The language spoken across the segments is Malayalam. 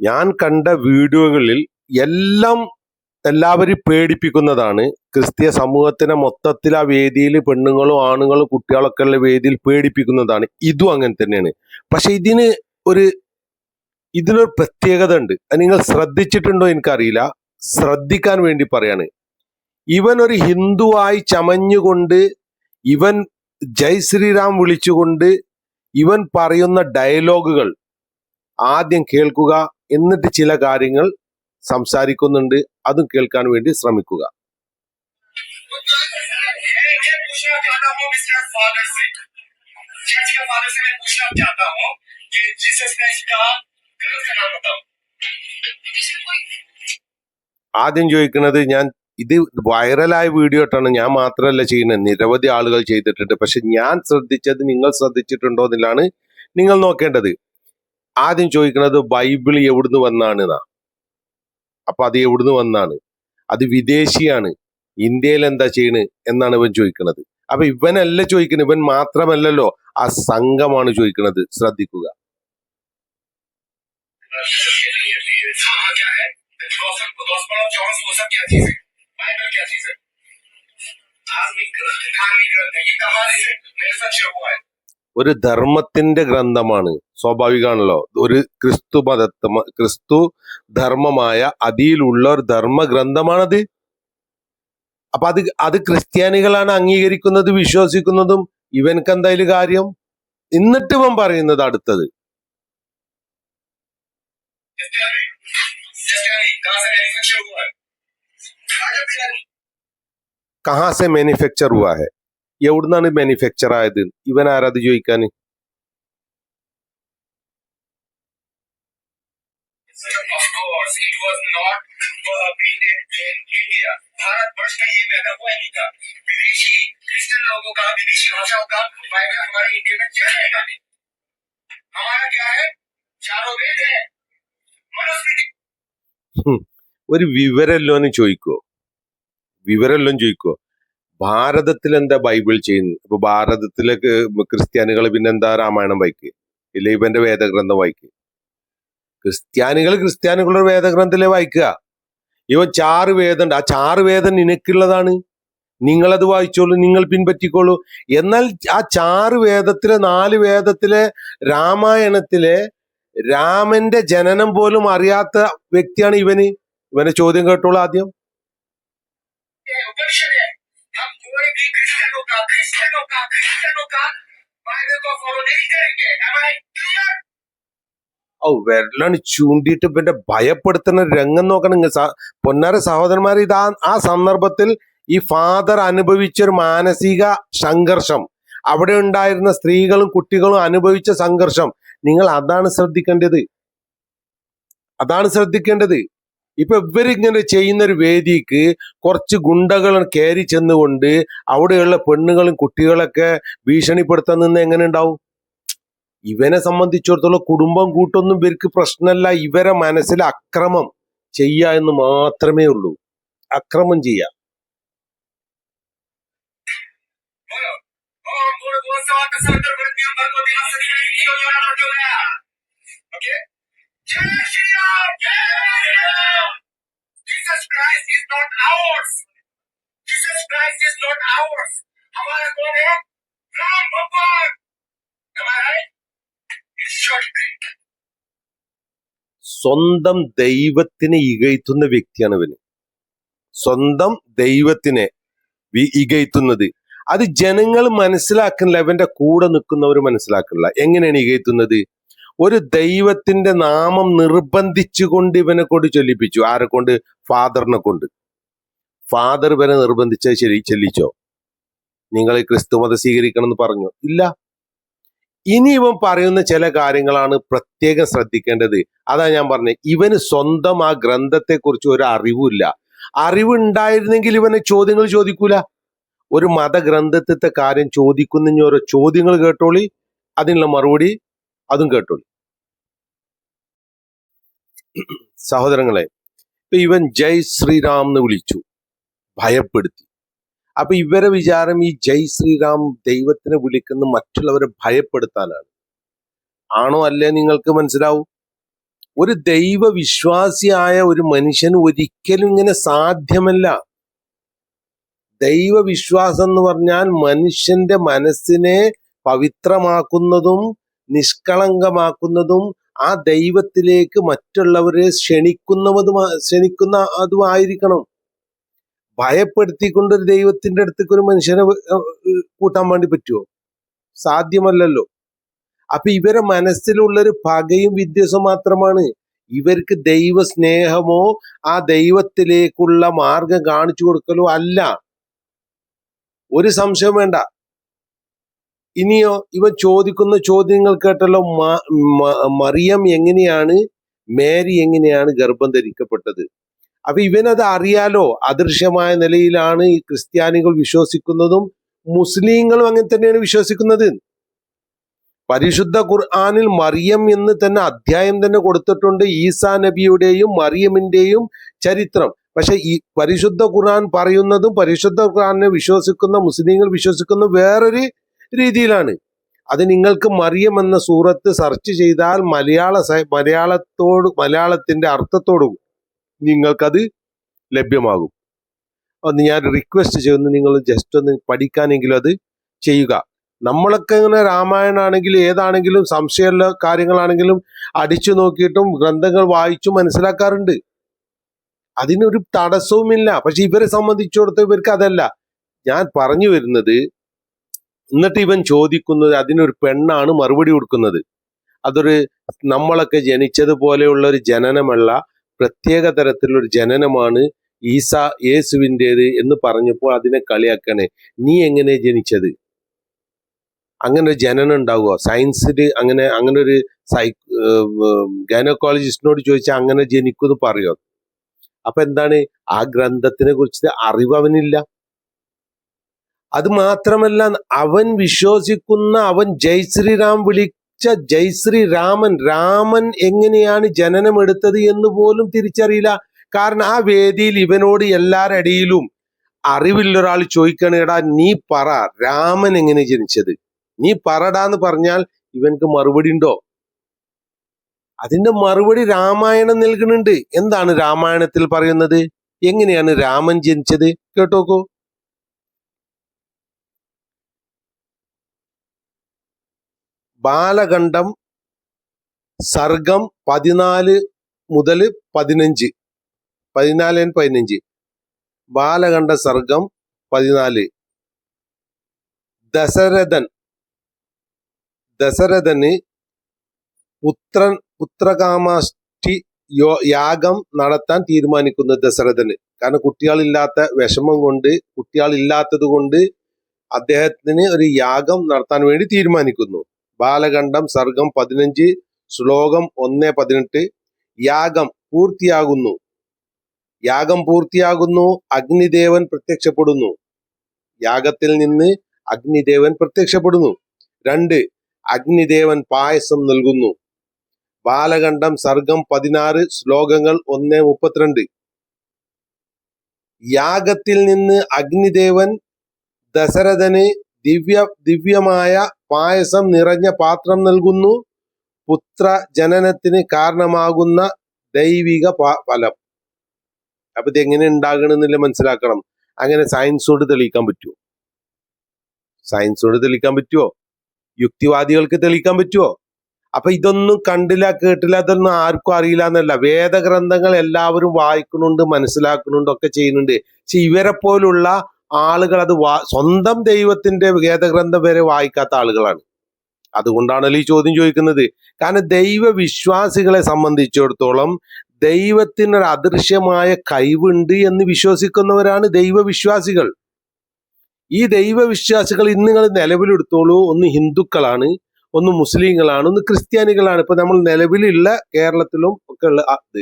ഞാൻ കണ്ട വീഡിയോകളിൽ എല്ലാം എല്ലാവരും പേടിപ്പിക്കുന്നതാണ്. ക്രിസ്തീയ സമൂഹത്തിനെ മൊത്തത്തിൽ ആ വേദിയിൽ പെണ്ണുങ്ങളും ആണുങ്ങളും കുട്ടികളൊക്കെ ഉള്ള വേദിയിൽ പേടിപ്പിക്കുന്നതാണ്. ഇതും അങ്ങനെ തന്നെയാണ്. പക്ഷെ ഇതിന് ഒരു ഇതിനൊരു പ്രത്യേകത ഉണ്ട്. അത് നിങ്ങൾ ശ്രദ്ധിച്ചിട്ടുണ്ടോ എനിക്കറിയില്ല. ശ്രദ്ധിക്കാൻ വേണ്ടി പറയാണ്. ഇവൻ ഒരു ഹിന്ദുവായി ചമഞ്ഞുകൊണ്ട് ഇവൻ ജയ് ശ്രീറാം വിളിച്ചുകൊണ്ട് ഇവൻ പറയുന്ന ഡയലോഗുകൾ ആദ്യം കേൾക്കുക എന്നിട്ട് ചില കാര്യങ്ങൾ സംസാരിക്കുന്നുണ്ട്. അതും കേൾക്കാൻ വേണ്ടി ശ്രമിക്കുക. ആദ്യം ചോദിക്കുന്നത് ഞാൻ ഇത് വൈറലായ വീഡിയോ ആയിട്ടാണ് ഞാൻ മാത്രമല്ല ചെയ്യുന്നത്. നിരവധി ആളുകൾ ചെയ്തിട്ടുണ്ട്. പക്ഷെ ഞാൻ ശ്രദ്ധിച്ചത് നിങ്ങൾ ശ്രദ്ധിച്ചിട്ടുണ്ടോ എന്നുള്ളതാണ് നിങ്ങൾ നോക്കേണ്ടത്. ആദ്യം ചോദിക്കുന്നത് ബൈബിൾ എവിടുന്ന് വന്നാണ് അപ്പൊ അത് എവിടുന്ന് വന്നാണ്? അത് വിദേശിയാണ്. ഇന്ത്യയിൽ എന്താ ചെയ്യണ് എന്നാണ് ഇവൻ ചോദിക്കുന്നത് അപ്പൊ ഇവനല്ല ചോദിക്കുന്നത് ഇവൻ മാത്രമല്ലല്ലോ ആ സംഘമാണ് ചോദിക്കുന്നത് ശ്രദ്ധിക്കുക. ഒരു ധർമ്മത്തിന്റെ ഗ്രന്ഥമാണ് സ്വാഭാവികമാണല്ലോ ഒരു ക്രിസ്തു മത ക്രിസ്തു ധർമ്മമായ അതിലുള്ള ഒരു ധർമ്മഗ്രന്ഥമാണത്. അപ്പൊ അത് അത് ക്രിസ്ത്യാനികളാണ് അംഗീകരിക്കുന്നത് വിശ്വസിക്കുന്നതും ഇവൻക്ക് എന്തായാലും കാര്യം? എന്നിട്ട് ഇവൻ പറയുന്നത് അടുത്തത്. കഹാസെ മാനുഫാക്ചർ ഹുവാ എവിടുന്നാണ് മാനുഫാക്ചർ ആയത്? ഇവൻ ആരാത് ചോദിക്കാൻ? Of course, it was not uh, built in, in India. Bharat वर्ष में ये पैदा हुआ ही नहीं था विदेशी क्रिश्चियन लोगों का विदेशी भाषाओं का बाइबल हमारे इंडिया में क्या रहेगा नहीं हमारा क्या है चारों वेद है मनुस्मृति ഒരു വിവരല്ലോന്ന് ചോദിക്കോ വിവരല്ലോ ചോദിക്കോ ഭാരതത്തിൽ എന്താ ബൈബിൾ ചെയ്യുന്നത് ഇപ്പൊ ഭാരതത്തിലേക്ക് ക്രിസ്ത്യാനികൾ പിന്നെന്താ രാമായണം വായിക്കുക ഇല്ല ഇവന്റെ വേദഗ്രന്ഥം വായിക്കുക ക്രിസ്ത്യാനികൾ ക്രിസ്ത്യാനികളുടെ വേദഗ്രന്ഥത്തിലെ വായിക്കുക. ഇവ ചാറ് വേദമുണ്ട് ആ ചാറ് വേദം നിനക്കുള്ളതാണ്. നിങ്ങളത് വായിച്ചോളൂ നിങ്ങൾ പിൻപറ്റിക്കോളൂ. എന്നാൽ ആ ചാറ് വേദത്തിലെ നാല് വേദത്തിലെ രാമായണത്തിലെ രാമന്റെ ജനനം പോലും അറിയാത്ത വ്യക്തിയാണ് ഇവന്. ഇവനെ ചോദ്യം കേട്ടോളൂ ആദ്യം. ये ഔ വിരലാണ് ചൂണ്ടിയിട്ട് പിന്നെ ഭയപ്പെടുത്തുന്ന രംഗം നോക്കണം നിങ്ങൾ പൊന്നാര സഹോദരന്മാർ ഇതാ ആ സന്ദർഭത്തിൽ ഈ ഫാദർ അനുഭവിച്ച ഒരു മാനസിക സംഘർഷം. അവിടെ ഉണ്ടായിരുന്ന സ്ത്രീകളും കുട്ടികളും അനുഭവിച്ച സംഘർഷം. നിങ്ങൾ അതാണ് ശ്രദ്ധിക്കേണ്ടത്. അതാണ് ശ്രദ്ധിക്കേണ്ടത്. ഇപ്പൊ ഇവരിങ്ങനെ ചെയ്യുന്ന ഒരു വേദിക്ക് കുറച്ച് ഗുണ്ടകൾ കയറി ചെന്നുകൊണ്ട് അവിടെയുള്ള പെണ്ണുകളും കുട്ടികളൊക്കെ ഭീഷണിപ്പെടുത്താൻ നിന്ന് എങ്ങനെ ഉണ്ടാവും? ഇവനെ സംബന്ധിച്ചിടത്തോളം കുടുംബം കൂട്ടൊന്നും ഇവർക്ക് പ്രശ്നമല്ല ഇവരെ മനസ്സിൽ അക്രമം ചെയ്യുക എന്ന് മാത്രമേ ഉള്ളൂ അക്രമം ചെയ്യുക बोलो ओम भूर्भुवः स्वः तत्सवितुर्वरेण्यं भर्गो देवस्य धीमहि धियो यो नः प्रचोदयात् ओके जय श्री राम जय Shri Ram Jesus Christ is not ours Jesus Christ is not ours हमारा कौन है राम भगवान am i right it's short print സ്വന്തം ദൈവത്തിനെ ഇകഴ്ത്തുന്ന വ്യക്തിയാണ് ഇവന്. സ്വന്തം ദൈവത്തിനെ ഇകഴ്ത്തുന്നത്. അത് ജനങ്ങൾ മനസ്സിലാക്കുന്നില്ല അവന്റെ കൂടെ നിൽക്കുന്നവർ മനസ്സിലാക്കുന്നില്ല. എങ്ങനെയാണ് ഇകഴ്ത്തുന്നത്? ഒരു ദൈവത്തിന്റെ നാമം നിർബന്ധിച്ചുകൊണ്ട് ഇവനെ കൊണ്ട് ചൊല്ലിപ്പിച്ചു. ആരെ കൊണ്ട്? ഫാദറിനെ കൊണ്ട്. ഫാദർ ഇവനെ നിർബന്ധിച്ച ശരി ചൊല്ലിച്ചോ? നിങ്ങൾ ക്രിസ്തുമതം സ്വീകരിക്കണം എന്ന് പറഞ്ഞു? ഇല്ല. ഇനി ഇവൻ പറയുന്ന ചില കാര്യങ്ങളാണ് പ്രത്യേകം ശ്രദ്ധിക്കേണ്ടത്. അതാ ഞാൻ പറഞ്ഞത് ഇവന് സ്വന്തം ആ ഗ്രന്ഥത്തെ കുറിച്ച് ഒരു അറിവില്ല അറിവുണ്ടായിരുന്നെങ്കിൽ ഇവനെ ചോദ്യങ്ങൾ ചോദിക്കൂല. ഒരു മതഗ്രന്ഥത്തെ കാര്യം ചോദിക്കുന്ന ഓരോ ചോദ്യങ്ങൾ കേട്ടോളി അതിനുള്ള മറുപടി അതും കേട്ടോളി. സഹോദരങ്ങളെ ഇപ്പൊ ഇവൻ ജയ് ശ്രീറാം എന്ന് വിളിച്ചു. ഭയപ്പെടുത്തി. അപ്പൊ ഇവരെ വിചാരം ഈ ജയ് ശ്രീറാം ദൈവത്തിനെ വിളിക്കുന്ന മറ്റുള്ളവരെ ഭയപ്പെടുത്താനാണ്. ആണോ അല്ലേ നിങ്ങൾക്ക് മനസ്സിലാവും? ഒരു ദൈവ വിശ്വാസിയായ ഒരു മനുഷ്യന് ഒരിക്കലും ഇങ്ങനെ സാധ്യമല്ല. ദൈവവിശ്വാസം എന്ന് പറഞ്ഞാൽ മനുഷ്യന്റെ മനസ്സിനെ പവിത്രമാക്കുന്നതും നിഷ്കളങ്കമാക്കുന്നതും ആ ദൈവത്തിലേക്ക് മറ്റുള്ളവരെ ക്ഷണിക്കുന്നതും ക്ഷണിക്കുന്ന അതുമായിരിക്കണം. ഭയപ്പെടുത്തിക്കൊണ്ട് ഒരു ദൈവത്തിന്റെ അടുത്തേക്ക് ഒരു മനുഷ്യനെ കൂട്ടാൻ വേണ്ടി പറ്റുമോ സാധ്യമല്ലല്ലോ. അപ്പൊ ഇവരെ മനസ്സിലുള്ളൊരു പകയും വിദ്വേഷവും മാത്രമാണ്. ഇവർക്ക് ദൈവ സ്നേഹമോ ആ ദൈവത്തിലേക്കുള്ള മാർഗം കാണിച്ചു കൊടുക്കലോ അല്ല. ഒരു സംശയം വേണ്ട. ഇനിയോ ഇവ ചോദിക്കുന്ന ചോദ്യങ്ങൾ കേട്ടല്ലോ മറിയം എങ്ങനെയാണ് മേരി എങ്ങനെയാണ് ഗർഭം ധരിക്കപ്പെട്ടത്? അപ്പൊ ഇവനത് അറിയാലോ അദൃശ്യമായ നിലയിലാണ് ഈ ക്രിസ്ത്യാനികൾ വിശ്വസിക്കുന്നതും മുസ്ലിങ്ങളും അങ്ങനെ തന്നെയാണ് വിശ്വസിക്കുന്നത്. പരിശുദ്ധ ഖുർആാനിൽ മറിയം എന്ന് തന്നെ അധ്യായം തന്നെ കൊടുത്തിട്ടുണ്ട് ഈസാ നബിയുടെയും മറിയമിന്റെയും ചരിത്രം. പക്ഷെ ഈ പരിശുദ്ധ ഖുർആൻ പറയുന്നതും പരിശുദ്ധ ഖുർആാനെ വിശ്വസിക്കുന്ന മുസ്ലിങ്ങൾ വിശ്വസിക്കുന്ന വേറൊരു രീതിയിലാണ്. അത് നിങ്ങൾക്ക് മറിയം എന്ന സൂറത്ത് സെർച്ച് ചെയ്താൽ മലയാള മലയാളത്തോട് മലയാളത്തിന്റെ അർത്ഥത്തോടും നിങ്ങൾക്കത് ലഭ്യമാകും. ഒന്ന് ഞാൻ റിക്വസ്റ്റ് ചെയ്യുന്നു നിങ്ങൾ ജസ്റ്റ് ഒന്ന് പഠിക്കാനെങ്കിലും അത് ചെയ്യുക. നമ്മളൊക്കെ ഇങ്ങനെ രാമായണാണെങ്കിലും ഏതാണെങ്കിലും സംശയമുള്ള കാര്യങ്ങളാണെങ്കിലും അടിച്ചു നോക്കിയിട്ടും ഗ്രന്ഥങ്ങൾ വായിച്ചു മനസ്സിലാക്കാറുണ്ട്. അതിനൊരു തടസ്സവുമില്ല. പക്ഷെ ഇവരെ സംബന്ധിച്ചിടത്തോളം ഇവർക്ക് അതല്ല. ഞാൻ പറഞ്ഞു വരുന്നത് എന്നിട്ട് ഇവൻ ചോദിക്കുന്നത് അതിനൊരു പെണ്ണാണ് മറുപടി കൊടുക്കുന്നത്. അതൊരു നമ്മളൊക്കെ ജനിച്ചതുപോലെയുള്ള ഒരു ജനനമല്ല. പ്രത്യേക തരത്തിലുള്ള ജനനമാണ് ഈസ യേസുവിന്റെത് എന്ന് പറഞ്ഞപ്പോൾ അതിനെ കളിയാക്കണേ നീ എങ്ങനെ ജനിച്ചത്? അങ്ങനെ ഒരു ജനനം ഉണ്ടാവുക. സയൻസിൽ അങ്ങനെ അങ്ങനെ ഒരു സൈ ഗൈനക്കോളജിസ്റ്റിനോട് ചോദിച്ചാൽ അങ്ങനെ ജനിക്കുമെന്ന് പറയോ. അപ്പൊ എന്താണ്? ആ ഗ്രന്ഥത്തിനെ കുറിച്ച് അറിവ് അവനില്ല. അത് മാത്രമല്ല അവൻ വിശ്വസിക്കുന്ന അവൻ ജയ് ശ്രീറാം വിളിച്ച ജയ് ശ്രീ രാമൻ രാമൻ എങ്ങനെയാണ് ജനനം എടുത്തത് എന്ന് പോലും തിരിച്ചറിയില്ല. കാരണം ആ വേദിയിൽ ഇവനോട് എല്ലാരടിയിലും അറിവില്ല ഒരാൾ ചോദിക്കണേടാ നീ പറ രാമൻ എങ്ങനെ ജനിച്ചത്? നീ പറടാന്ന് പറഞ്ഞാൽ ഇവൻക്ക് മറുപടി ഉണ്ടോ? അതിന്റെ മറുപടി രാമായണം നൽകുന്നുണ്ട്. എന്താണ് രാമായണത്തിൽ പറയുന്നത്? എങ്ങനെയാണ് രാമൻ ജനിച്ചത്? കേട്ടോക്കൂ. ബാലകണ്ഠം സർഗം പതിനാല് മുതൽ പതിനഞ്ച്. പതിനാല് പതിനഞ്ച്. ബാലകണ്ഠ സർഗം പതിനാല്. ദശരഥൻ. ദശരഥന് പുത്രൻ പുത്രകാമാഷ്ടി യോ യാഗം നടത്താൻ തീരുമാനിക്കുന്നു ദശരഥന്. കാരണം കുട്ടികളില്ലാത്ത വിഷമം കൊണ്ട് കുട്ടികളില്ലാത്തത് കൊണ്ട് അദ്ദേഹത്തിന് ഒരു യാഗം നടത്താൻ വേണ്ടി തീരുമാനിക്കുന്നു. ബാലകണ്ഠം സർഗം പതിനഞ്ച് ശ്ലോകം ഒന്ന് പതിനെട്ട് യാഗം പൂർത്തിയാകുന്നു. യാഗം പൂർത്തിയാകുന്നു അഗ്നിദേവൻ പ്രത്യക്ഷപ്പെടുന്നു. യാഗത്തിൽ നിന്ന് അഗ്നിദേവൻ പ്രത്യക്ഷപ്പെടുന്നു. രണ്ട് അഗ്നിദേവൻ പായസം നൽകുന്നു. ബാലകണ്ഠം സർഗം പതിനാറ് ശ്ലോകങ്ങൾ ഒന്ന് മുപ്പത്തിരണ്ട്. യാഗത്തിൽ നിന്ന് അഗ്നിദേവൻ ദശരഥന് ദിവ്യ ദിവ്യമായ പായസം നിറഞ്ഞ പാത്രം നൽകുന്നു. പുത്ര ജനനത്തിന് കാരണമാകുന്ന ദൈവിക ഫലം. അപ്പൊ ഇത് എങ്ങനെ ഉണ്ടാകണമെന്നില്ല മനസ്സിലാക്കണം. അങ്ങനെ സയൻസോട് തെളിയിക്കാൻ പറ്റുമോ സയൻസോട് തെളിയിക്കാൻ പറ്റുമോ യുക്തിവാദികൾക്ക് തെളിയിക്കാൻ പറ്റുമോ അപ്പൊ ഇതൊന്നും കണ്ടില്ല കേട്ടില്ല അതൊന്നും ആർക്കും അറിയില്ല എന്നല്ല. വേദഗ്രന്ഥങ്ങൾ എല്ലാവരും വായിക്കുന്നുണ്ട് മനസ്സിലാക്കുന്നുണ്ട് ഒക്കെ ചെയ്യുന്നുണ്ട്. പക്ഷെ ഇവരെ പോലുള്ള ആളുകൾ അത് സ്വന്തം ദൈവത്തിന്റെ വേദഗ്രന്ഥം വരെ വായിക്കാത്ത ആളുകളാണ്. അതുകൊണ്ടാണല്ലോ ഈ ചോദ്യം ചോദിക്കുന്നത്. കാരണം ദൈവ വിശ്വാസികളെ സംബന്ധിച്ചിടത്തോളം ദൈവത്തിനൊരു അദൃശ്യമായ കഴിവുണ്ട് എന്ന് വിശ്വസിക്കുന്നവരാണ് ദൈവവിശ്വാസികൾ. ഈ ദൈവവിശ്വാസികൾ ഇന്ന് നിങ്ങൾ നിലവിലെടുത്തോളൂ. ഒന്ന് ഹിന്ദുക്കളാണ് ഒന്ന് മുസ്ലിങ്ങളാണ് ഒന്ന് ക്രിസ്ത്യാനികളാണ്. ഇപ്പൊ നമ്മൾ നിലവിലുള്ള കേരളത്തിലും ഒക്കെ ഉള്ള അത്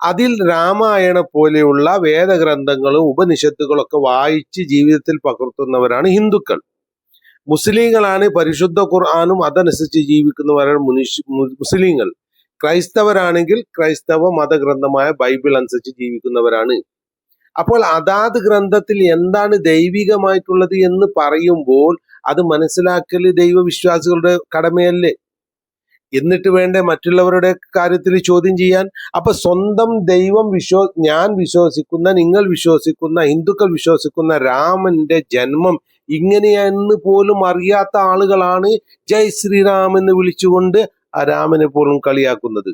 അതിൽ രാമായണ പോലെയുള്ള വേദഗ്രന്ഥങ്ങളും ഉപനിഷത്തുകളും ഒക്കെ വായിച്ച് ജീവിതത്തിൽ പകർത്തുന്നവരാണ് ഹിന്ദുക്കൾ. മുസ്ലിങ്ങളാണ് പരിശുദ്ധ ഖുർആാനും അതനുസരിച്ച് ജീവിക്കുന്നവരാണ് മുനിഷ് മുസ്ലിങ്ങൾ. ക്രൈസ്തവരാണെങ്കിൽ ക്രൈസ്തവ മതഗ്രന്ഥമായ ബൈബിൾ അനുസരിച്ച് ജീവിക്കുന്നവരാണ്. അപ്പോൾ അതാത് ഗ്രന്ഥത്തിൽ എന്താണ് ദൈവികമായിട്ടുള്ളത് എന്ന് പറയുമ്പോൾ അത് മനസ്സിലാക്കൽ ദൈവവിശ്വാസികളുടെ കടമയല്ലേ? എന്നിട്ട് വേണ്ടേ മറ്റുള്ളവരുടെ കാര്യത്തിൽ ചോദ്യം ചെയ്യാൻ? അപ്പൊ സ്വന്തം ദൈവം വിശ്വ ഞാൻ വിശ്വസിക്കുന്ന നിങ്ങൾ വിശ്വസിക്കുന്ന ഹിന്ദുക്കൾ വിശ്വസിക്കുന്ന രാമന്റെ ജന്മം ഇങ്ങനെയെന്ന് പോലും അറിയാത്ത ആളുകളാണ് ജയ് ശ്രീരാം എന്ന് വിളിച്ചുകൊണ്ട് ആ രാമനെ പോലും കളിയാക്കുന്നത്.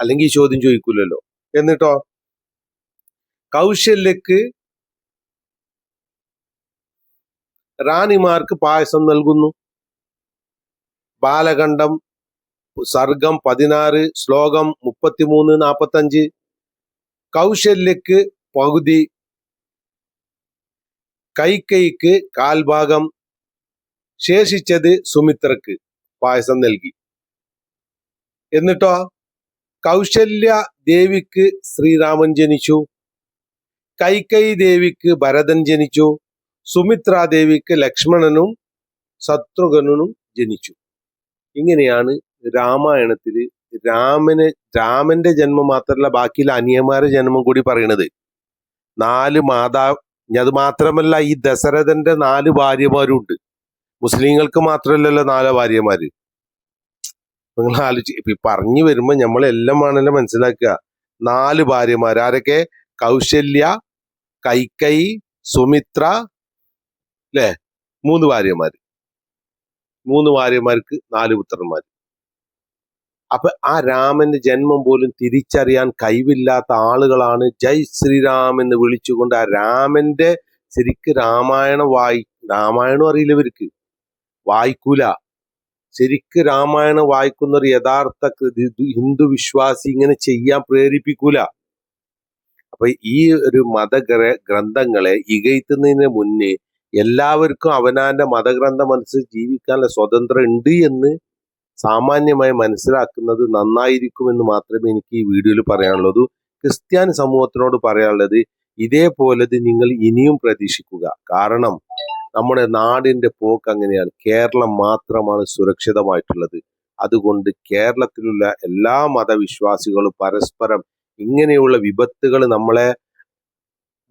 അല്ലെങ്കിൽ ചോദ്യം ചോദിക്കൂലല്ലോ. എന്നിട്ടോ? കൗശല്യക്ക് റാണിമാർക്ക് പായസം നൽകുന്നു. ബാലകണ്ഠം സർഗം പതിനാറ് ശ്ലോകം മുപ്പത്തിമൂന്ന് നാപ്പത്തഞ്ച്. കൗശല്യക്ക് പകുതി കൈക്കൈക്ക് കാൽഭാഗം ശേഷിച്ചത് സുമിത്രക്ക് പായസം നൽകി. എന്നിട്ടോ? കൗശല്യ ദേവിക്ക് ശ്രീരാമൻ ജനിച്ചു. കൈക്കൈ ദേവിക്ക് ഭരതൻ ജനിച്ചു. സുമിത്രാദേവിക്ക് ലക്ഷ്മണനും ശത്രുഘ്നനും ജനിച്ചു. ഇങ്ങനെയാണ് രാമായണത്തിൽ രാമന് രാമന്റെ ജന്മം മാത്രമല്ല ബാക്കിയുള്ള അനിയന്മാരുടെ ജന്മം കൂടി പറയണത്. നാല് മാതാ അത് മാത്രമല്ല ഈ ദശരഥന്റെ നാല് ഭാര്യമാരും ഉണ്ട് മുസ്ലിങ്ങൾക്ക് മാത്രമല്ലല്ലോ നാല് ഭാര്യമാര്. നിങ്ങൾ ആലോചിച്ച് പറഞ്ഞു വരുമ്പോ നമ്മളെല്ലാം ആണല്ലോ മനസ്സിലാക്കുക. നാല് ഭാര്യമാർ ആരൊക്കെ? കൗശല്യ കൈക്കൈ സുമിത്ര അല്ലേ മൂന്ന് ഭാര്യമാര്. മൂന്ന് ഭാര്യമാർക്ക് നാല് പുത്രന്മാർ അപ്പൊ ആ രാമന്റെ ജന്മം പോലും തിരിച്ചറിയാൻ കഴിവില്ലാത്ത ആളുകളാണ് ജയ് ശ്രീരാം എന്ന് വിളിച്ചുകൊണ്ട് ആ രാമന്റെ ശരിക്ക് രാമായണം വായി രാമായണം അറിയില്ല ഇവർക്ക്. വായിക്കൂല. ശരിക്ക് രാമായണം വായിക്കുന്ന ഒരു യഥാർത്ഥ ഹിന്ദു വിശ്വാസി ഇങ്ങനെ ചെയ്യാൻ പ്രേരിപ്പിക്കൂല. അപ്പൊ ഈ ഒരു മത ഗ്രന്ഥങ്ങളെ ഇകയത്തുന്നതിന് മുന്നേ എല്ലാവർക്കും അവനാന്റെ മതഗ്രന്ഥം അനുസരിച്ച് ജീവിക്കാനുള്ള സ്വതന്ത്രം ഉണ്ട് എന്ന് സാമാന്യമായി മനസ്സിലാക്കുന്നത് നന്നായിരിക്കുമെന്ന് മാത്രമേ എനിക്ക് ഈ വീഡിയോയിൽ പറയാനുള്ളൂ. ക്രിസ്ത്യാനി സമൂഹത്തിനോട് പറയാനുള്ളത് ഇതേപോലെ നിങ്ങൾ ഇനിയും പ്രതീക്ഷിക്കുക. കാരണം നമ്മുടെ നാടിന്റെ പോക്ക് അങ്ങനെയാണ്. കേരളം മാത്രമാണ് സുരക്ഷിതമായിട്ടുള്ളത്. അതുകൊണ്ട് കേരളത്തിലുള്ള എല്ലാ മതവിശ്വാസികളും പരസ്പരം ഇങ്ങനെയുള്ള വിപത്തുകൾ നമ്മളെ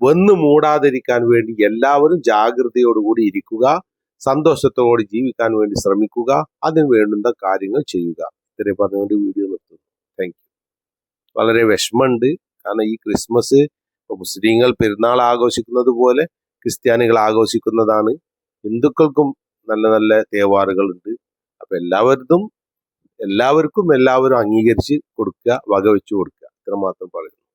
വന്നു മൂടാതിരിക്കാൻ വേണ്ടി എല്ലാവരും ജാഗ്രതയോടുകൂടി ഇരിക്കുക. സന്തോഷത്തോടെ ജീവിക്കാൻ വേണ്ടി ശ്രമിക്കുക. അതിന് വേണ്ടുന്ന കാര്യങ്ങൾ ചെയ്യുക. ഇത്രയും പറഞ്ഞുകൊണ്ട് വീഡിയോ നിർത്തുന്നു. താങ്ക് വളരെ വിഷമമുണ്ട്. കാരണം ഈ ക്രിസ്മസ് മുസ്ലിങ്ങൾ പെരുന്നാൾ ആഘോഷിക്കുന്നത് പോലെ ക്രിസ്ത്യാനികൾ ആഘോഷിക്കുന്നതാണ്. ഹിന്ദുക്കൾക്കും നല്ല നല്ല തേവാറുകളുണ്ട്. അപ്പൊ എല്ലാവരും എല്ലാവർക്കും എല്ലാവരും അംഗീകരിച്ച് കൊടുക്കുക വകവെച്ചു കൊടുക്കുക. ഇത്രമാത്രം പറയുന്നു.